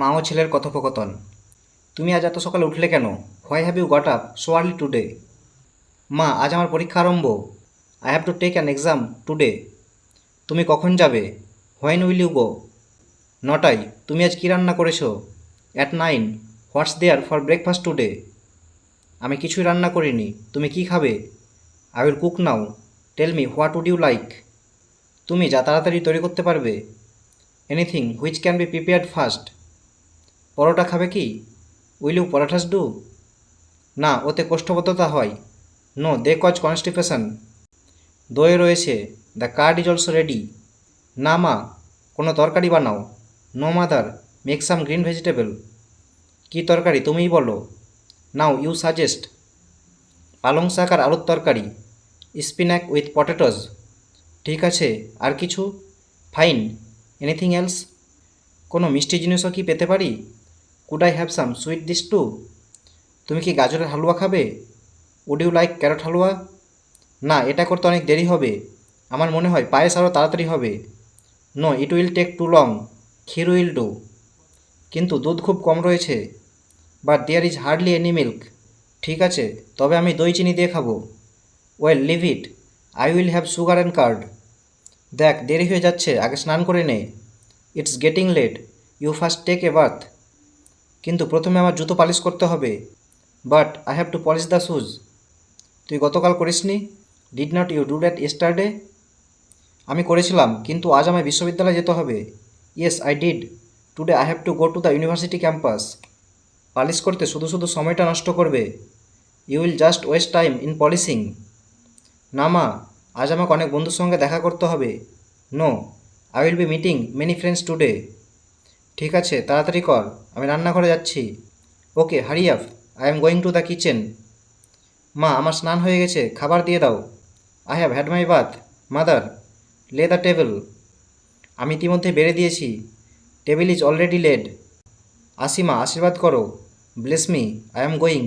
মা ও ছেলের কথোপকথন। তুমি আজ এত সকালে উঠলে কেন? Why have you got up so early today মা, আজ আমার পরীক্ষা আরম্ভ। I have to take an exam today তুমি কখন যাবে? হোয়েন উইল ইউ গো নটায় তুমি আজ কী রান্না করেছ? At nine what's there for breakfast today আমি কিছুই রান্না করিনি। তুমি কি খাবে? I will cook now tell me what would you like তুমি যা তাড়াতাড়ি তৈরি করতে পারবে। Anything which can be prepared fast পরোটা খাবে কি? Will you parathas do? না, ওতে কোষ্ঠবদ্ধতা হয়। No, they cause constipation. দই রয়েছে, the curd is also ready. না মা, কোনো তরকারি বানাও। No mother, make some green vegetable. কী তরকারি, তুমিই বলো। Now, you suggest. পালং শাক আর আলুর তরকারি। স্পিনাক উইথ পটেটোজ ঠিক আছে, আর কিছু? Fine, anything else? কোনো মিষ্টি জিনিসও কি পেতে পারি? Could I have some sweet dish to তুমি কি গাজরের হালুয়া খাবে? Would you like carrot halwa? না, এটা করতে অনেক দেরি হবে। আমার মনে হয় পায়েস আরও তাড়াতাড়ি হবে। No it will take too long kheer will do কিন্তু দুধ খুব কম রয়েছে। But there is hardly any milk ঠিক আছে, তবে আমি দই চিনি দিয়ে খাব। Well leave it I will have sugar and curd দেখ, দেরি হয়ে যাচ্ছে, আগে স্নান করে নে। It's getting late you first take a bath কিন্তু প্রথমে আমার জুতো পালিশ করতে হবে। But I have to polish the shoes তুই গতকাল করিসনি? Did not you do that yesterday আমি করেছিলাম, কিন্তু আজ আমায় বিশ্ববিদ্যালয়ে যেতে হবে। Yes I did today I have to go to the university campus polish করতে শুধু শুধু সময়টা নষ্ট করবে। You will just waste time in polishing না মা, আজ আমাকে অনেক বন্ধুর সঙ্গে দেখা করতে হবে। No I will be meeting many friends today ঠিক আছে, তাড়াতাড়ি কর, আমি রান্নাঘরে যাচ্ছি। Okay, hurry I am going to the kitchen মা, আমার স্নান হয়ে গেছে, খাবার দিয়ে দাও। I have had my bath mother lay the table আমি ইতিমধ্যে বেড়ে দিয়েছি। টেবিল ইজ অলরেডি লেড আসিমা, আশীর্বাদ করো। Bless me I am going